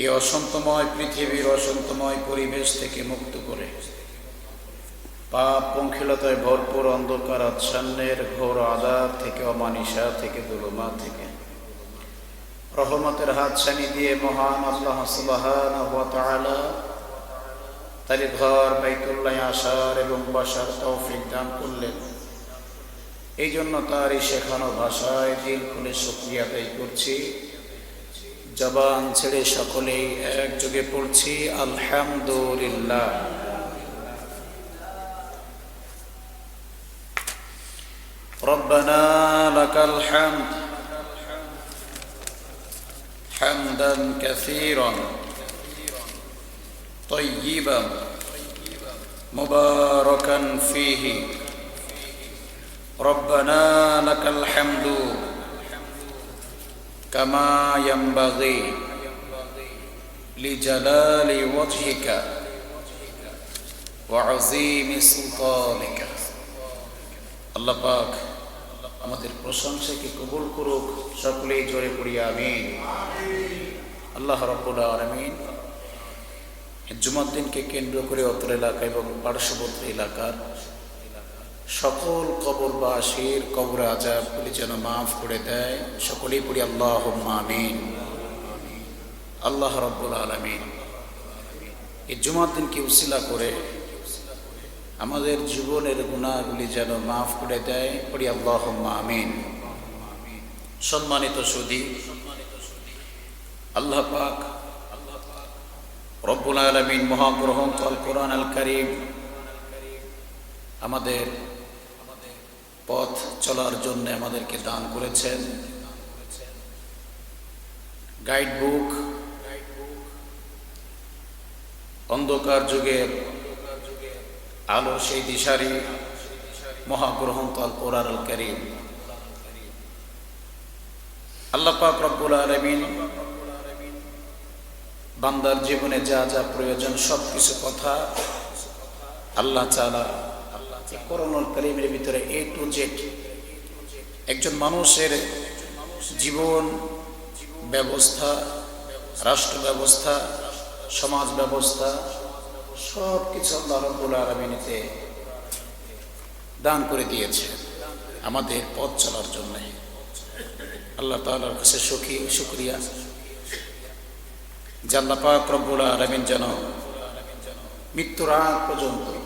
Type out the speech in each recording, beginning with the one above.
এই অসন্তময় পৃথিবীর অসন্তময় পরিবেশ থেকে মুক্ত করে। পাপ পঙ্খিলতায় ভরপুর অন্ধকার আচ্ছন্নের ঘোর আদার থেকে অমানিসা থেকে দুলমা থেকে। রহমতের হাত ছানি দিয়ে মহান আল্লাহ সুবাহান তার ঘর বাইতুল্লাহ আসার এবং বসার তৌফিক দান করলেন। এই জন্য তার এই শেখানো ভাষায় দিল খুলে শুক্রিয়া আদায় করছি। জবান ছেড়ে সকলেই একযোগে পড়ছি আলহামদুলিল্লাহ ربنا لك الحمد حمدا كثيرا طيبا مباركا فيه ربنا لك الحمد كما ينبغي لجلال وجهك وعظيم سلطانك আল্লাহ পাক আমাদের প্রশংসাকে কবুল করুক সকলেই জোরে পড়ি আমিন আল্লাহ রব্বুল আলমিন জুমাদ্দিনকে কেন্দ্র করে অত্র এলাকা এবং পার্শ্ববর্তী এলাকার সকল কবরবাসীর কবর আজাবগুলি যেন মাফ করে দেয়। সকলেই পড়ি আল্লাহ আমিন। আল্লাহ রব্বুল আলমিন। এই জুমার দিনকে উসিলা করে? আমাদের জীবনের গুণাগুলি যেন মাফ করে দেয়। পড়ি আল্লাহ আমিন। সম্মানিত সুদী আল্লাহ পাক রব্বুল আলমিন মহাগ্রহণ কল কোরআন আল করিম আমাদের পথ চলার জন্য আমাদেরকে দান করেছেন। গাইড বুক অন্ধকার যুগের আলো সেই দিশারি মহাগ্রহণ আল কোরআন করিম। আল্লাহ পাক রব্বুল আলমিন বান্দার জীবনে যা যা প্রয়োজন সব কিছু কথা আল্লাহ চালা করোনার করিমের ভিতরে এ টু জেড একজন মানুষের জীবন ব্যবস্থা, রাষ্ট্র ব্যবস্থা, সমাজ ব্যবস্থা সব কিছু আল্লাহ রব্বুল আলমিনীতে দান করে দিয়েছে আমাদের পথ চলার জন্য। আল্লাহ তালার কাছে সুখী, শুক্রিয়া। জাল্লা পাক রব্বুল আলমিন যেন মৃত্যুর আগ পর্যন্ত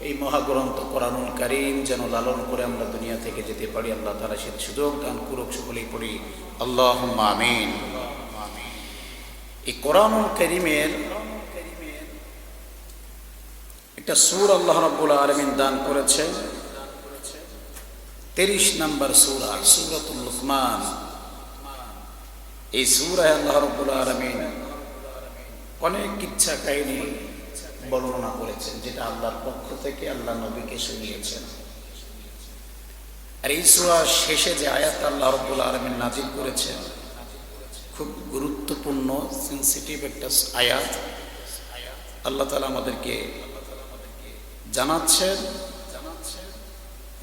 এই মহাগ্রন্থ কোরআনুল করিম যেন লালন করে আমরা দুনিয়া থেকে যেতে পারি, আল্লাহ তালা সে সুযোগ দান করুক সকলেই পড়ি। আল্লাহ আমিন। এই কোরআনুল করিমের একটা সুর আল্লাহ রব্বুল আলমিন দান করেছেন তিরিশ নম্বর সুর সুরা, সুরতুল লুকমান। এই সুরায় আল্লাহ রব্বুল আলমিন অনেক ইচ্ছা কাহিনী বর্ণনা করেছেন, যেটা আল্লাহর পক্ষ থেকে আল্লাহ নবীকে শুনিয়েছেন। আর এই সুরা শেষে যে আয়াত আল্লাহ রব্বুল আলমিন নাজিল করেছেন, খুব গুরুত্বপূর্ণ সেন্সিটিভ একটা আয়াত। আল্লাহ তালা আমাদেরকে জানাচ্ছেন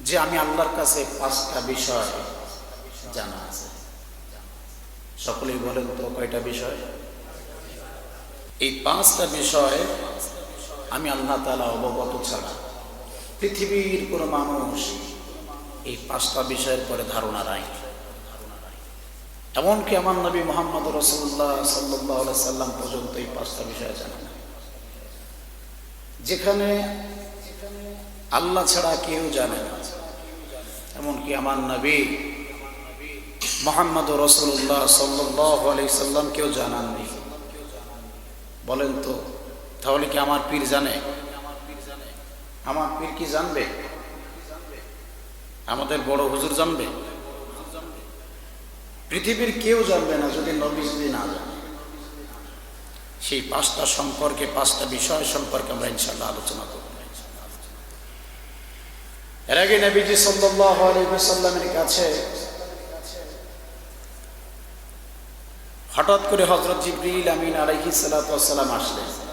যে আমি আল্লাহর কাছে পাঁচটা বিষয় জানা আছে সকলেই বলেন তো কয়টা বিষয়? এই পাঁচটা বিষয় আমি আল্লাহ তালা অবগত ছাড়া পৃথিবীর কোনো মানুষ এই পাঁচটা বিষয়ের পরে ধারণা নাই। এমনকি আমার নবী মোহাম্মদ রসুল্লাহ সাল্লাহ সাল্লাম পর্যন্ত এই পাঁচটা বিষয় জানে না। যেখানে আল্লাহ ছাড়া কেউ জানে না। এমনকি আমার নবী মোহাম্মদ রসুল্লাহ সাল্লাহ আলি সাল্লাম কেউ জানাননি। বলেন তো তাহলে কি আমার পীর জানে? আমার পীর কি জানবে? আমাদের বড় হুজুর জানবে? পৃথিবীর কেউ জানবে না যদি নবী যদি না জানে। সেই পাঁচটা সম্পর্কে, পাঁচটা বিষয় সম্পর্কে আমরা ইনশাল্লাহ আলোচনা করব। এর আগে নবীজি সাল্লাহ আলহিসাল্লামের কাছে হঠাৎ করে হজরত জিবরিল আমিন আলহি সালাতাম আসলেন।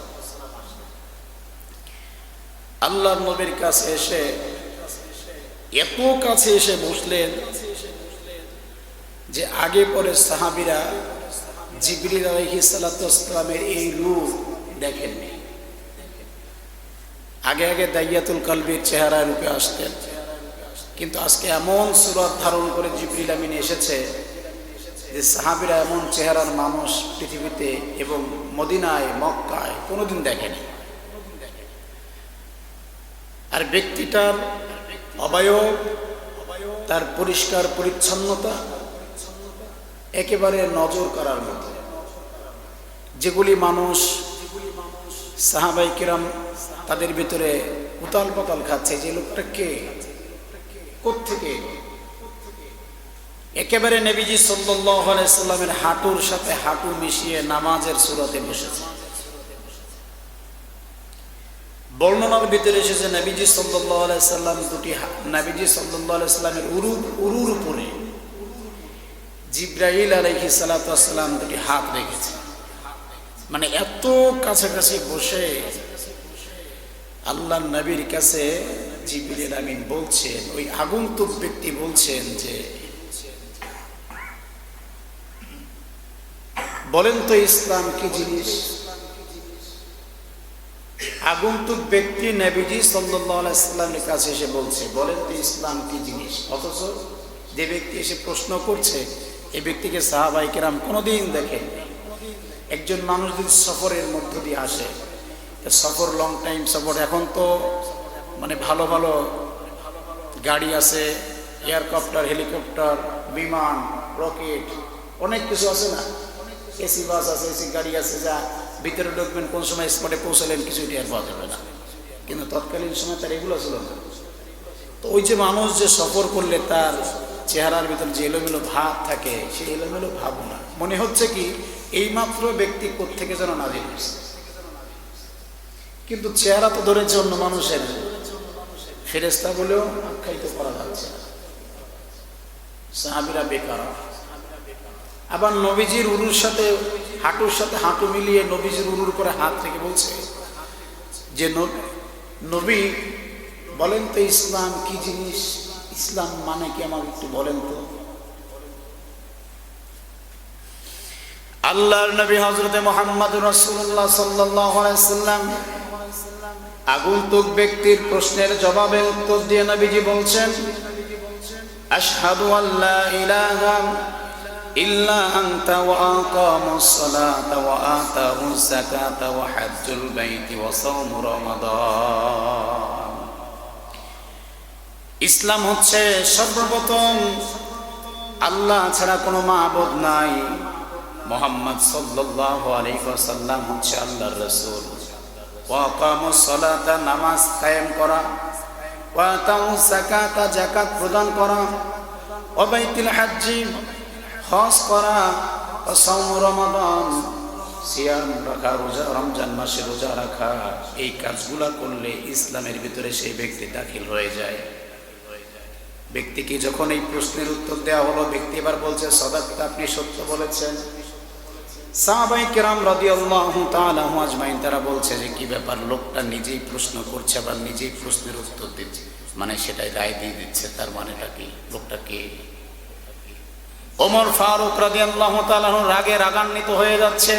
আল্লাহ নবীর কাছে এসে এত কাছে এসে বসলেন যে আগে পরে সাহাবিরা জিবরিল আলহি এই রূপ দেখেননি। আগে আগে দাইয়াতুল কালবির চেহারা রূপে আসতেন। কিন্তু আজকে এমন সুরত ধারণ করে জিবরিল আমিন এসেছে যে সাহাবিরা এমন চেহারার মানুষ পৃথিবীতে এবং মদিনায়, মক্কায় কোনোদিন দেখেনি। আর ব্যক্তিটার অবয়ব, তার পরিষ্কার পরিচ্ছন্নতা একেবারে নজর করার মতো। যেগুলি মানুষ, সাহাবাই কিরাম তাদের ভিতরে উতাল পাতাল খাচ্ছে যে লোকটা কে কোথেকে একেবারে নেবিজি সাল্লামের হাঁটুর সাথে হাঁটু মিশিয়ে নামাজের সুরতে বসেছে। বর্ণনার ভিতরে এসেছে নবীজি সাল্লাম দুটি নবীজি সাল্লামের উরুর উরুর উপরে জিব্রাহিল আলহি সালাতাম দুটি হাত রেখেছে। মানে এত কাছাকাছি বসে আল্লাহ নবীর কাছে জিবির আমিন বলছেন, ওই আগন্তুক ব্যক্তি বলছেন যে, বলেন তো ইসলাম কি জিনিস? আগন্তুক ব্যক্তি নবীজি সাল্লামের কাছে এসে বলছে, বলেন তো ইসলাম কি জিনিস? অথচ যে ব্যক্তি এসে প্রশ্ন করছে এই ব্যক্তিকে সাহাবাই কেরাম কোনোদিন দেখেন একজন মানুষ যদি সফরের মধ্য দিয়ে আসে সফর লং টাইম সফর এখন তো মানে ভালো ভালো গাড়ি আছে এয়ারক্রাফটার হেলিকপ্টার বিমান রকেট অনেক কিছু আছে না? এসি বাস আছে, এসি গাড়ি আছে, যা ভিতরে ঢুকবেন, কোন সময় স্পটে পৌঁছালেন কিছু টিয়ার পাওয়া যাবে না। কিন্তু তৎকালীন সময় তার এগুলো ছিল না। তো ওই যে মানুষ যে সফর করলে তার চেহারার ভিতর যে এলোমেলো ভাব থাকে, সেই এলোমেলো ভাব না। মনে হচ্ছে কি, এইমাত্র ব্যক্তি থেকে যেন নাজির হয়েছে। কিন্তু চেহারা তো ধরেছে অন্য মানুষের। ফেরেস্তা বলেও আখ্যায়িত করা যাচ্ছে সাহাবিরা বেকার। আবার নবীজির উরুর সাথে, হাঁটুর সাথে হাঁটু মিলিয়ে নবীজির উরুর করে হাত থেকে বলছে যে নবী বলেন তো ইসলাম কি জিনিস? ইসলাম মানে কি আমার একটু বলেন তো। আল্লাহর নবী হজরতে মোহাম্মদ রসুল্লাহ সাল্লাম আগন্তুক ব্যক্তির প্রশ্নের জবাবে উত্তর দিয়ে নবীজি বলছেন, আশহাদু আল্লাহ ইলাহা সালাতা ওয়া আতাউজ যাকাতা ওয়া হাজ্জুল বাইতি ওয়া সাওমু রমাদান। ইসলাম হচ্ছে সর্বপ্রথম আল্লাহ ছাড়া কোনো মাহবুদ নাই। মোহাম্মদ সাল্লাল্লাহু আলাইহি ওয়াসাল্লাম হচ্ছে আল্লাহর রাসূল। ওয়া আকামুস সালাতা, নামাজ কায়েম করা। ওয়া আতাউজ যাকাতা প্রদান করা। ওয়া বাইতুল হজ্জি হজ করা ও সাউম রমাদান, সিয়াম রাখা, রোজা, রমজান মাসে রোজা রাখা, এই কাজগুলা করলে ইসলামের ভিতরে সেই ব্যক্তি দাখিল হয়ে যায়। ব্যক্তিকে যখন এই প্রশ্নের উত্তর দেওয়া হলো, ব্যক্তি এবার বলছে, সদাক্তা আপনি সত্য বলেছেন। সাহাবাই কেরাম রদি আল্লাহ আজমাইন, তারা বলছে যে, কি ব্যাপার? লোকটা নিজেই প্রশ্ন করছে, আবার নিজেই প্রশ্নের উত্তর দিচ্ছে। মানে সেটাই রায় দিয়ে দিচ্ছে, তার মানেটা কি? লোকটা কে? ওমর ফারুক রাজি আল্লাহ রাগে রাগান্বিত হয়ে যাচ্ছে।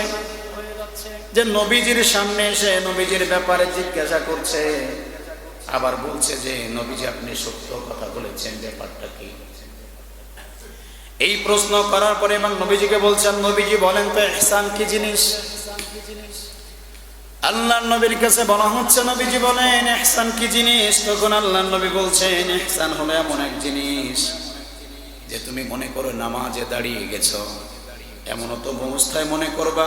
যে নবীজির সামনে এসে নবীজির ব্যাপারে জিজ্ঞাসা করছে। আবার বলছে যে, নবীজি, আপনি সত্য কথা বলেছেন, ব্যাপারটা কি? এই প্রশ্ন করার পরে এবং নবীজিকে বলছেন, নবীজি বলেন তো এহসান কি জিনিস? আল্লাহ নবীর কাছে বলা হচ্ছে, নবীজি বলেন এহসান কি জিনিস? তখন আল্লাহ নবী বলছেন এহসান হলো এমন এক জিনিস যে তুমি মনে করো নামাজে দাঁড়িয়ে গেছ এমন তো অবস্থায় মনে করবা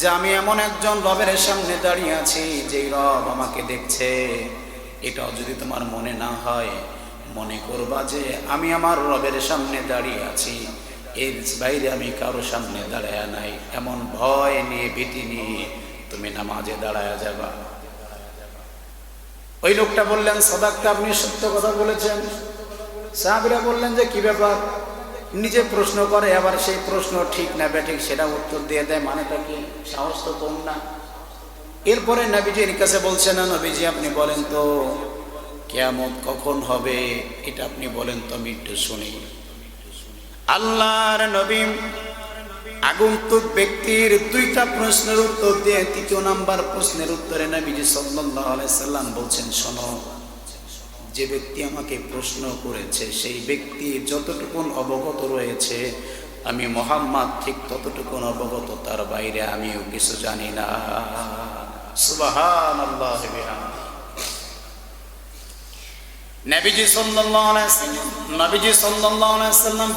যে আমি এমন একজন রবের সামনে দাঁড়িয়ে আছি যেই রব আমাকে দেখছে। এটাও যদি তোমার মনে না হয়, মনে করবা যে আমি আমার রবের সামনে দাঁড়িয়ে আছি, এর বাইরে আমি কারও সামনে দাঁড়ায় নাই। এমন ভয় নিয়ে, ভীতি নিয়ে তুমি নামাজে দাঁড়ায় যাবা। ওই লোকটা বললেন সদাক্তা আপনি সত্য কথা বলেছেন। সাহাবিরা বললেন যে, কি ব্যাপার? নিজে প্রশ্ন করে আবার সেই প্রশ্ন ঠিক না ব্যাঠিক সেটা উত্তর দিয়ে দেয়, মানেটা কি? সাহস তো কম না? এরপরে নবীজির কাছে বলছে না, নবীজি, আপনি বলেন তো, কেয়ামত কখন হবে? এটা আপনি বলেন তো, আমি একটু শুনি। আল্লাহর নবী আগন্তুক ব্যক্তির দুইটা প্রশ্নের উত্তর দিয়ে, তৃতীয় নাম্বার প্রশ্নের উত্তরে নবীজি সাল্লাল্লাহু আলাইহি সাল্লাম বলছেন, শোনো যে ব্যক্তি আমাকে প্রশ্ন করেছে, সেই ব্যক্তি যতটুকুন অবগত রয়েছে, আমি মোহাম্মদ ঠিক ততটুকুন অবগত, তার বাইরে আমিও কিছু জানি না।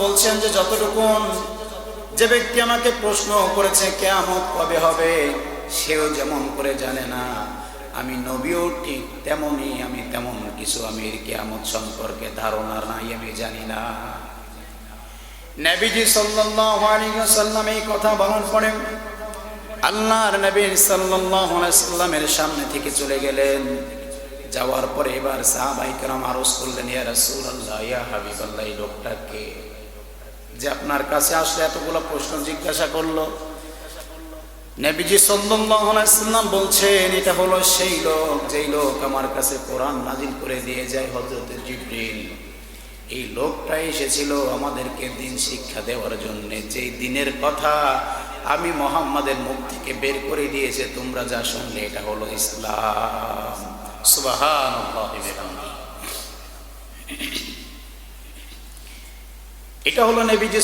বলছেন যে যতটুকুন যে ব্যক্তি আমাকে প্রশ্ন করেছে কেমন কবে হবে, সেও যেমন করে জানে না। আমি নবীও ঠিক তেমনই আমি তেমন কিছু আমি কেয়ামত সম্পর্কে ধারণা নাই আমি জানি না নবীজি সাল্লাল্লাহু আলাইহি ওয়াসাল্লাম এই কথা বলার পরে আল্লাহর নবী সাল্লাল্লাহু আলাইহি সাল্লামের সামনে থেকে চলে গেলেন যাওয়ার পরে এবার সাহাবাই کرام আরজ করলেন ইয়া রাসূলুল্লাহ ইয়া হাবিবাল্লাহ এই লোকটা কে যে আপনার কাছে আসলে এতগুলো প্রশ্ন জিজ্ঞাসা করলো নবীজি সাল্লাম বলছেন, এটা হলো সেই লোক, যেই লোক আমার কাছে কোরআন নাজিল করে দিয়ে যায়, হযরত জিবরিল। এই লোকটা এসেছিল আমাদেরকে দিন শিক্ষা দেওয়ার জন্য। যেই দিনের কথা আমি মোহাম্মদের মুখ থেকে বের করে দিয়েছে, তোমরা যা শুনলে, এটা হলো ইসলাম। বিহামদিহি এটা হলো নবীজি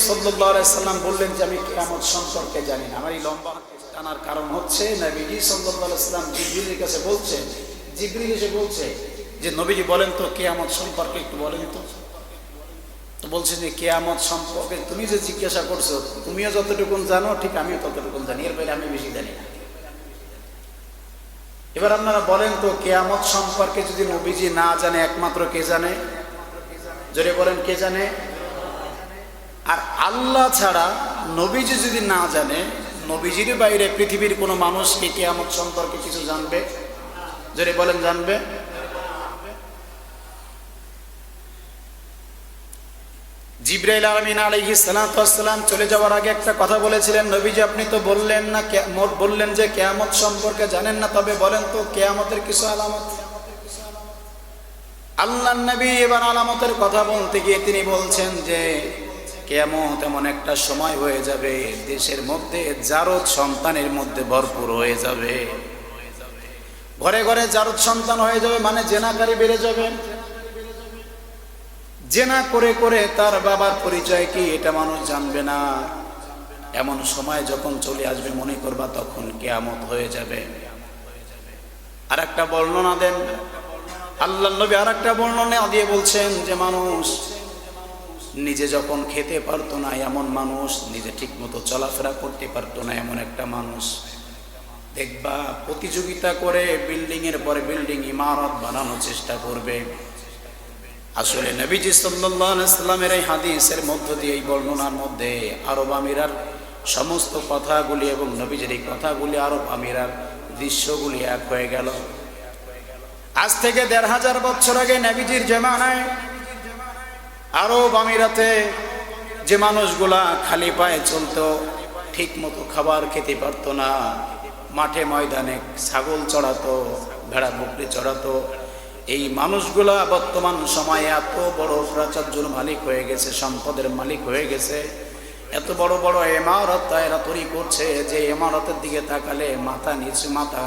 আলাইহি সাল্লাম বললেন যে, আমি কিয়ামত সম্পর্কে জানি না। আমার এই লম্বা টানার কারণ হচ্ছে নবীজি সাল্লাম জিবরিলের কাছে বলছেন, জিবরিল এসে বলছে যে, নবীজি বলেন তো, কিয়ামত সম্পর্কে একটু বলেন তো। তো বলছে যে, কেয়ামত সম্পর্কে তুমি যে জিজ্ঞাসা করছ, তুমিও যতটুকুন জানো, ঠিক আমিও ততটুকুন জানি। এর বাইরে আমি বেশি জানি না। এবার আপনারা বলেন তো, কেয়ামত সম্পর্কে যদি নবীজি না জানে, একমাত্র কে জানে? জোরে বলেন, কে জানে? আর আল্লাহ ছাড়া নবীজি যদি না জানে নবীজির বাইরে পৃথিবীর কোনো মানুষ কি কেয়ামত সম্পর্কে কিছু জানবে? যদি বলেন, জানবে? জিব্রাইল আলমিন আলহি সালাম চলে যাওয়ার আগে একটা কথা বলেছিলেন, নবীজি, আপনি তো বললেন না বললেন যে কেয়ামত সম্পর্কে জানেন না, তবে বলেন তো কেয়ামতের কিছু আলামত? আল্লাহ নবী এবার আলামতের কথা বলতে গিয়ে তিনি বলছেন যে কেয়ামত এমন একটা সময় হয়ে যাবে, দেশের মধ্যে জারদ সন্তানের মধ্যে ভরপুর হয়ে যাবে। ঘরে ঘরে জারদ সন্তান হয়ে যাবে মানে জেনাকারী বেড়ে যাবে। জেনা করে করে তার বাবার পরিচয় কি এটা মানুষ জানবে না। এমন সময় যখন চলে আসবে মনে করবা তখন কেয়ামত হয়ে যাবে। আর একটা বর্ণনা দেন। আল্লাহ নবী আর একটা বর্ণনা দিয়ে বলছেন যে, মানুষ নিজে যখন খেতে পারতো না, এমন মানুষ, নিজে ঠিক মতো চলাফেরা করতে পারতো না, এমন একটা মানুষ। দেখবা, প্রতিযোগিতা করে বিল্ডিং এর পরে বিল্ডিং ইমারত বানানোর চেষ্টা করবে। আসলে নবীজি সাল্লামের এই হাদিসের মধ্য দিয়ে, এই বর্ণনার মধ্যে আরব আমিরার সমস্ত কথাগুলি এবং নবীজির এই কথাগুলি আরব আমিরার দৃশ্যগুলি এক হয়ে গেল। আজ থেকে দেড় হাজার বছর আগে নবীজির জমানায় আরব আমিরাতে যে মানুষগুলা খালি পায়ে চলতো ঠিক মতো খাবার খেতে পারতো না। মাঠে ময়দানে ছাগল চড়াতো, ভেড়া বকরি চড়াতো। এই মানুষগুলা বর্তমান সময়ে এত বড় প্রাচার্যর মালিক হয়ে গেছে, সম্পদের মালিক হয়ে গেছে। এত বড় বড় এমারত এরা তৈরি করছে যে এমারতের দিকে তাকালে মাথা নিচু মাথা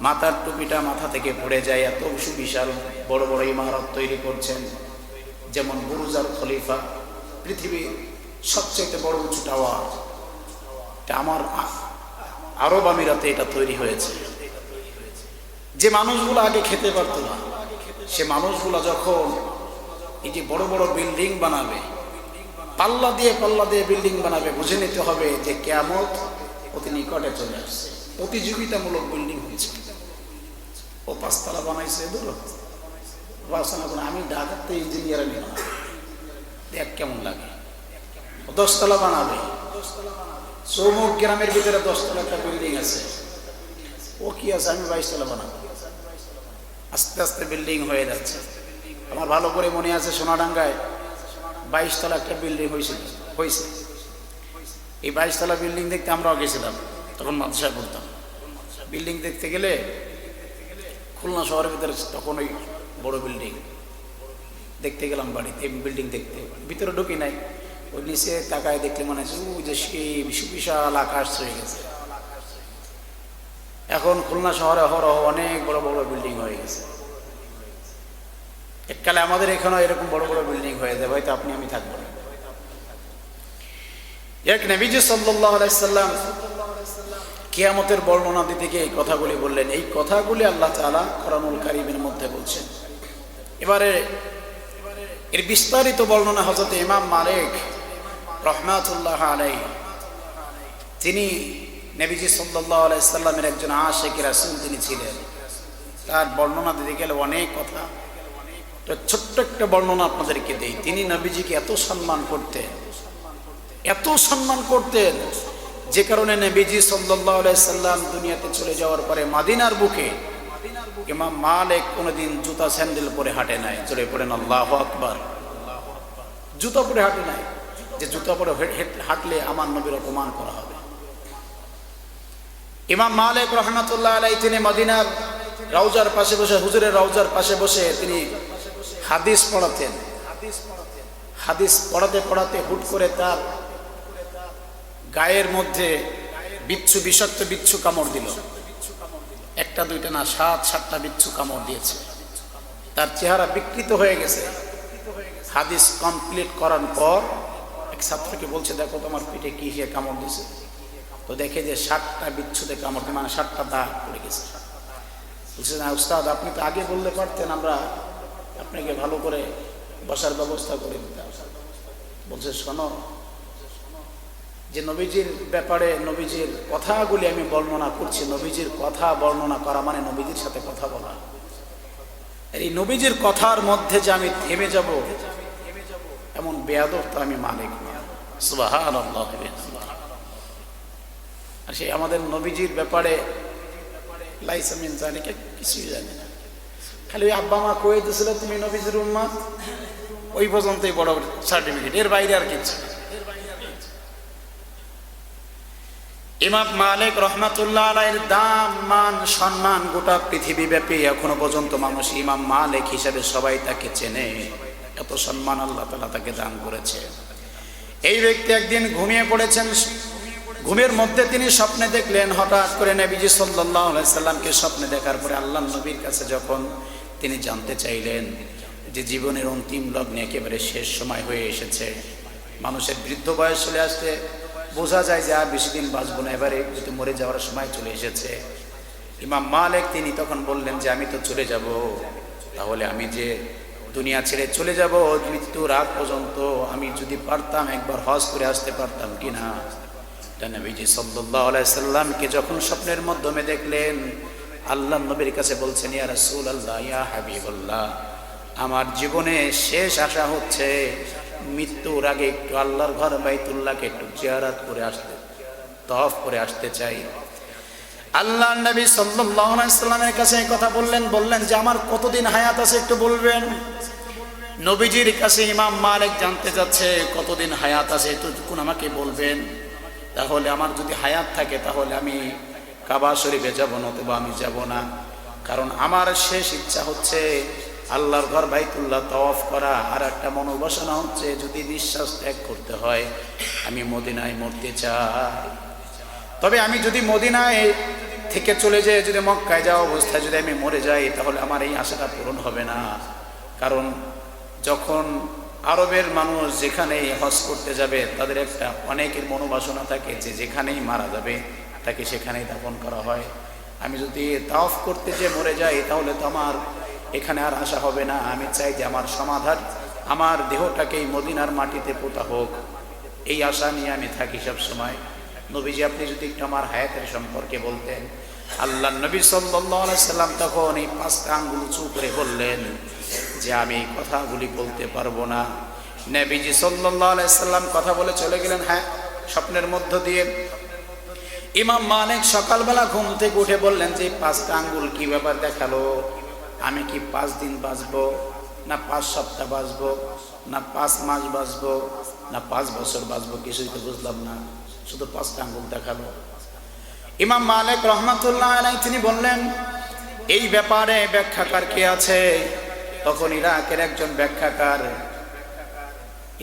মাথার টুপিটা মাথা থেকে পড়ে যায়। এত সুবিশাল বড় বড় ইমারত তৈরি করছেন। যেমন বুরুজার খলিফা, পৃথিবীর সবচেয়ে বড় উঁচু টাওয়ার। আমার আরব আমিরাতে এটা তৈরি হয়েছে। যে মানুষগুলো আগে খেতে পারতো না, সে মানুষগুলো যখন এই যে বড় বড় বিল্ডিং বানাবে, পাল্লা দিয়ে পাল্লা দিয়ে বিল্ডিং বানাবে, বুঝে নিতে হবে যে কেয়ামত অতি নিকটে চলে আসছে। প্রতিযোগিতামূলক বিল্ডিং হয়েছে ও পাঁচতলা বানাইছে ধরো বাসনা করে, আমি ঢাকাতে ইঞ্জিনিয়ার নিলাম দেখ কেমন লাগে। দশতলা বানাবে। চৌমুখ গ্রামের ভিতরে দশতলা একটা বিল্ডিং আছে। ও কি আছে? আমি বাইশতলা বানাবো। আস্তে আস্তে বিল্ডিং হয়ে যাচ্ছে। আমার ভালো করে মনে আছে সোনাডাঙ্গায় বাইশতলা একটা বিল্ডিং হয়েছিল হয়েছে। এই বাইশতলা বিল্ডিং দেখতে আমরাও গেছিলাম। তখন মাদ্রাসায় পড়তাম। বিল্ডিং দেখতে গেলে খুলনা শহরের ভিতরে তখন ওই বড় বিল্ডিং দেখতে গেলাম বাড়িতে বিল্ডিং দেখতে। ভিতরে ঢুকি নাই। ওই নিচে তাকায় দেখলে মনে হচ্ছে ওই যে সেই বিশাল আকাশ হয়ে গেছে। এখন খুলনা শহরে হরহ অনেক বড় বড় বিল্ডিং হয়ে গেছে। এককালে আমাদের এখানেও এরকম বড় বড় বিল্ডিং হয়ে যাবে হয়তো আপনি, আমি থাকব এক নবীজি সাল্লাহ আলাইসাল্লাম কিয়ামতের বর্ণনা দিতে গিয়ে এই কথাগুলি বললেন। এই কথাগুলি আল্লাহ তালা কোরআনুল কারিমের মধ্যে বলছেন। এবারে এর বিস্তারিত বর্ণনা হজরত ইমাম মালিক রহমাতুল্লাহ আলাই তিনি নবীজি সাল্লাহ আলাইসাল্লামের একজন আশেখ রাসুল তিনি ছিলেন। তার বর্ণনা দিতে গেলে অনেক কথা। তো ছোট্ট একটা বর্ণনা আপনাদেরকে দেই। তিনি নবীজিকে এত সম্মান করতেন, এত সম্মান করতেন যে কারণে নবীজি সাল্লাম দুনিয়াতে চলে যাওয়ার পরে মাদিনার বুকে ইমাম মালিক কোনোদিন জুতা স্যান্ডেল পরে হাঁটে নাই। চলে পড়েন, আল্লাহ আকবার। জুতা পরে হাঁটে নাই। যে জুতা পরে হাঁটলে আমার নবীর অপমান করা হবে। ইমাম মালিক রহমতুল্লাহ আলাই তিনি মদিনার রাউজার পাশে বসে, হুজুরের রাউজার পাশে বসে তিনি হাদিস পড়াতেন। হাদিস পড়াতে পড়াতে হুট করে তার গায়ের মধ্যে বিচ্ছু, বিষাক্ত বিচ্ছু কামড় দিল। একটা, দুইটা না, সাত, সাতটা বিচ্ছু কামড় দিয়েছে। তার চেহারা বিকৃত হয়ে গেছে। হাদিস কমপ্লিট করার পর এক ছাত্রকে বলছে, দেখো তোমার পিঠে কি সে কামড় দিছে তো দেখে যে সাতটা বিচ্ছুতে কামড় মানে ষাটটা দাগ পড়ে গেছে। বলছে, না, উস্তাদ, আপনি তো আগে বললে পারতেন, আমরা আপনাকে ভালো করে বসার ব্যবস্থা করে দিতাম। বলছে, শোনো যে নবীজির ব্যাপারে নবীজির কথাগুলি আমি বর্ণনা করছি। নবীজির কথা বর্ণনা করা মানে নবীজির সাথে কথা বলা। এই নবীজির কথার মধ্যে যে আমি থেমে যাব এমন বেয়াদব তো আমি মালিক না। আর সেই আমাদের নবীজির ব্যাপারে লাইসামিন জানি কিছুই জানি না। খালি ওই আব্বা মা কয়ে দিয়েছিল তুমি নবীজির উম্মা ওই পর্যন্তই বড় সার্টিফিকেট এর বাইরে আর কিছু না। ইমাম মালিক রহমাতুল্লাহ আলাইয়ের দাম, মান, সম্মান গোটা পৃথিবী ব্যাপী এখনও পর্যন্ত মানুষ ইমাম মালিক হিসাবে সবাই তাকে চেনে। এত সম্মান আল্লাহ তালা তাকে দান করেছে। এই ব্যক্তি একদিন ঘুমিয়ে পড়েছেন। ঘুমের মধ্যে তিনি স্বপ্নে দেখলেন, হঠাৎ করে নবীজি সাল্লাহ সাল্লামকে স্বপ্নে দেখার পরে আল্লাহ নবীর কাছে যখন তিনি জানতে চাইলেন যে জীবনের অন্তিম লগ্নে একেবারে শেষ সময় হয়ে এসেছে, মানুষের বৃদ্ধ বয়স চলে আসতে বোঝা যায় যে আর বেশি দিন বাঁচবো না। এবারে যদি মরে যাওয়ার সময় চলে এসেছে। ইমাম মালিক তিনি তখন বললেন যে, আমি তো চলে যাব। তাহলে আমি যে দুনিয়া ছেড়ে চলে যাব মৃত্যু রাত পর্যন্ত আমি যদি পারতাম, একবার হজ করে আসতে পারতাম কি না? নবীজি সাল্লাহ সাল্লামকে যখন স্বপ্নের মাধ্যমে দেখলেন, আল্লাহ নবীর কাছে বলছেন, ইয়া রাসূল আল্লাহ ইয়া হাবিবুল্লাহ, আমার জীবনে শেষ আশা হচ্ছে মৃত্যুর আগে একটু আল্লাহর ঘর বাইতুল্লাহকে একটু জিয়ারাত করে আসতে তফ করে আসতে চাই। আল্লাহ নবী সাল্লামের কাছে কথা বললেন বললেন যে, আমার কতদিন হায়াত আছে একটু বলবেন? নবীজির কাছে ইমাম মালিক জানতে যাচ্ছে কতদিন হায়াত আছে এতটুকুন আমাকে বলবেন? তাহলে আমার যদি হায়াত থাকে, তাহলে আমি কাবা শরীফে যাব না তবু আমি যাব না। কারণ আমার শেষ ইচ্ছা হচ্ছে আল্লাহর ঘর বাইতুল্লাহ তওয়াফ করা আর একটা মনোবাসনা হচ্ছে, যদি নিঃশ্বাস ত্যাগ করতে হয়, আমি মদিনায় মরতে চাই। তবে আমি যদি মদিনায় থেকে চলে যাই যদি মক্কায় যাওয়া অবস্থায় যদি আমি মরে যাই, তাহলে আমার এই আশাটা পূরণ হবে না। কারণ যখন আরবের মানুষ যেখানেই হজ করতে যাবে, তাদের একটা অনেকের মনোবাসনা থাকে যে যেখানেই মারা যাবে, তাকে সেখানেই দাপন করা হয়। আমি যদি তাওফ করতে যে মরে যাই, তাহলে তো আমার এখানে আর আশা হবে না। আমি চাই যে আমার সমাধান আমার দেহটাকেই মদিনার মাটিতে পোতা হোক। এই আশা নিয়ে আমি থাকি সব সময়। নবীজি, আপনি যদি একটু আমার হায়াতের সম্পর্কে বলতেন। আল্লাহ নবী সাল্লাম তখন এই পাঁচটা আঙ্গুল উঁচু করে বললেন যে, আমি কথাগুলি বলতে পারব না। নবীজি সাল্লাম কথা বলে চলে গেলেন হ্যাঁ স্বপ্নের মধ্য দিয়ে। ইমাম মালিক সকালবেলা ঘুম থেকে উঠে বললেন যে পাঁচটা আঙ্গুল কি ব্যাপার দেখাল? আমি কি পাঁচ দিন বাঁচবো, না পাঁচ সপ্তাহ বাঁচবো, না পাঁচ মাস বাঁচবো, না পাঁচ বছর বাঁচবো, কিছুই তো বুঝলাম না, শুধু পাঁচটা আঙ্গুল দেখাল। ইমাম মালিক রহমাতুল্লাহ আলাই তিনি বললেন, এই ব্যাপারে ব্যাখ্যাকার কে আছে? তখন ইরাকের একজন ব্যাখ্যাকার,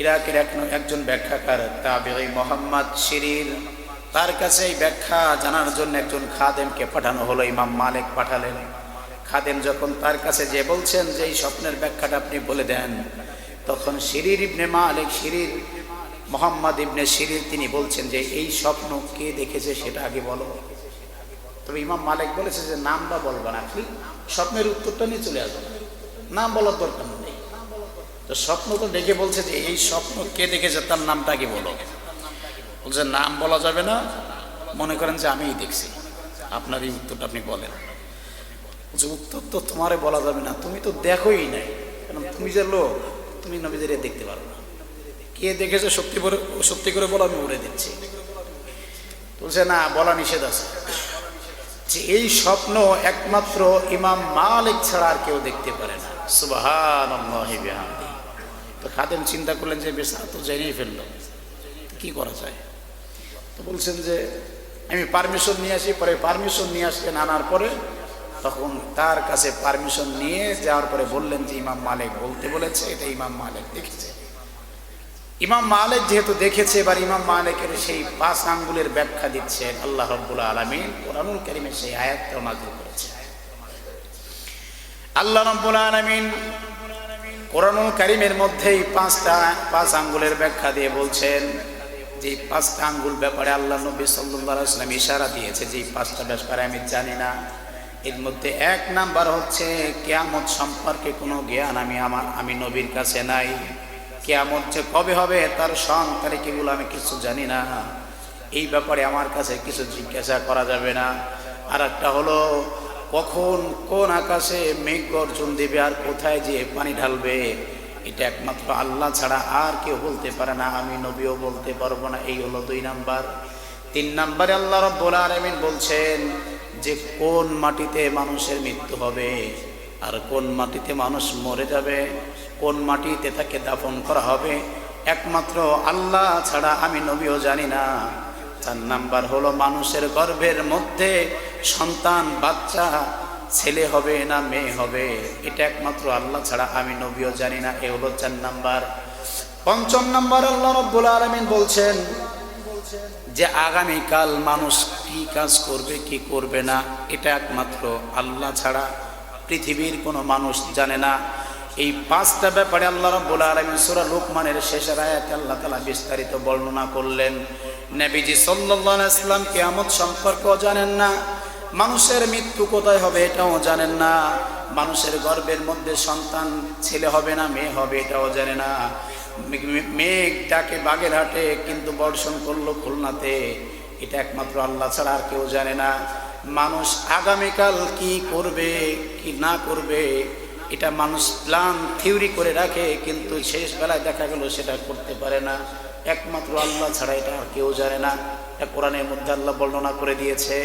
ইরাকের এক একজন ব্যাখ্যাকার তাবে মোহাম্মদ শিরির, তার কাছে এই ব্যাখ্যা জানার জন্য একজন খাদেমকে পাঠানো হলো, ইমাম মালিক পাঠালেন। খাদেম যখন তার কাছে যে বলছেন যে এই স্বপ্নের ব্যাখ্যাটা আপনি বলে দেন, তখন শিরির ইবনে মালিক, শিরির মোহাম্মদ ইবনে শিরির তিনি বলছেন যে এই স্বপ্ন কে দেখেছে সেটা আগে বলো। তবে ইমাম মালিক বলেছে যে নামটা বলবা না কি স্বপ্নের উত্তরটা নিয়ে চলে আসবে নাম বলার দরকার নেই। তো স্বপ্ন তো দেখে বলছে যে এই স্বপ্ন কে দেখেছে তার নামটা আগে বলো। বলছে নাম বলা যাবে না, মনে করেন যে আমিই দেখছি। আপনার এই উত্তরটা আপনি বলেন। বলছে, উত্তর তো তোমারে বলা যাবে না, তুমি তো দেখোই নাই। কারণ তুমি যে লোক, তুমি নবীদের দেখতে পারো না। কে দেখেছে সত্যি করে সত্যি করে বলো, আমি উড়ে দিচ্ছি। বলছে, না, বলা নিষেধ আছে। যে এই স্বপ্ন একমাত্র ইমাম মালিক ছাড়া আর কেউ দেখতে পারে না। সুবাহান তো খাদেম চিন্তা করলেন যে, বেশ তো জেনেই ফেলল। কি করা যায়? তো বলছেন যে, আমি পারমিশন নিয়ে আসি, পরে পারমিশন নিয়ে আসলেন আনার পরে তখন তার কাছে পারমিশন নিয়ে যাওয়ার পরে বললেন যে, ইমাম মালিক বলতে বলেছে, এটা ইমাম মালিক দেখেছে। ইমাম মালিক যেহেতু দেখেছে, এবার ইমাম মালিকের সেই পাঁচ আঙ্গুলের ব্যাখ্যা দিচ্ছেন। আল্লাহ রব্বুল আলমিন কোরআনুল করিমের সেই আয়াতটাও নাজিল করেছে আল্লাহ রব্বুল আলমিন কোরআনুল করিমের মধ্যেই পাঁচটা, পাঁচ আঙ্গুলের ব্যাখ্যা দিয়ে বলছেন, যে পাঁচটা আঙ্গুল ব্যাপারে আল্লাহ নবী সাল্লাহ আসলাম ইশারা দিয়েছে। যে পাঁচটা ব্যাপারে আমি জানি না। এর মধ্যে এক নাম্বার হচ্ছে, কেয়ামত সম্পর্কে কোনো জ্ঞান আমি আমার, আমি নবীর কাছে নাই। কেয়ামত যে কবে হবে, তার সং তারিখেগুলো আমি কিছু জানি না। এই ব্যাপারে আমার কাছে কিছু জিজ্ঞাসা করা যাবে না। আর একটা হলো, কখন কোন আকাশে মেঘ গর্জন দেবে আর কোথায় যে পানি ঢালবে, এটা একমাত্র আল্লাহ ছাড়া আর কেউ বলতে পারে না, আমি নবীও বলতে পারব না, এই হলো দুই নাম্বার। তিন নাম্বারে আল্লাহ রব্বুল আলমিন বলছেন যে কোন মাটিতে মানুষের মৃত্যু হবে, আর কোন মাটিতে মানুষ মরে যাবে, কোন মাটিতে তাকে দাফন করা হবে, একমাত্র আল্লাহ ছাড়া আমি নবীও জানি না। চার নাম্বার হলো মানুষের গর্ভের মধ্যে সন্তান, বাচ্চা, ছেলে হবে না মেয়ে হবে। এটা একমাত্র আল্লাহ ছাড়া আমি নবীও জানি না, এ হলো চার নাম্বার। পঞ্চম নাম্বার আল্লাহ রব্বুল আলমিন বলছেন যে আগামীকাল মানুষ কি কাজ করবে, কি করবে না, এটা একমাত্র আল্লাহ ছাড়া পৃথিবীর কোনো মানুষ জানে না। এই পাঁচটা ব্যাপারে আল্লাহ রব্বুল আলমিন সুরা লোকমানের শেষের আয়াতে আল্লাহ তালা বিস্তারিত বর্ণনা করলেন। নবীজি সাল্লাহ ইসলাম কেয়ামত সম্পর্কেও জানেন না। মানুষের মৃত্যু কোথায় হবে এটাও জানেন না। মানুষের গর্ভের মধ্যে সন্তান, ছেলে হবে না, মেয়ে হবে এটাও জানে না। মেঘ ডাকে বাগেরহাটে কিন্তু বর্ষণ করল খুলনাতে। এটা একমাত্র আল্লাহ ছাড়া আর কেউ জানে না। মানুষ আগামীকাল কি করবে, কি না করবে, এটা মানুষ প্ল্যান থিওরি করে রাখে, কিন্তু শেষ বেলায় দেখা গেল সেটা করতে পারে না। একমাত্র আল্লাহ ছাড়া এটা আর কেউ জানে না। কোরআনের মধ্যে আল্লাহ বর্ণনা করে দিয়েছে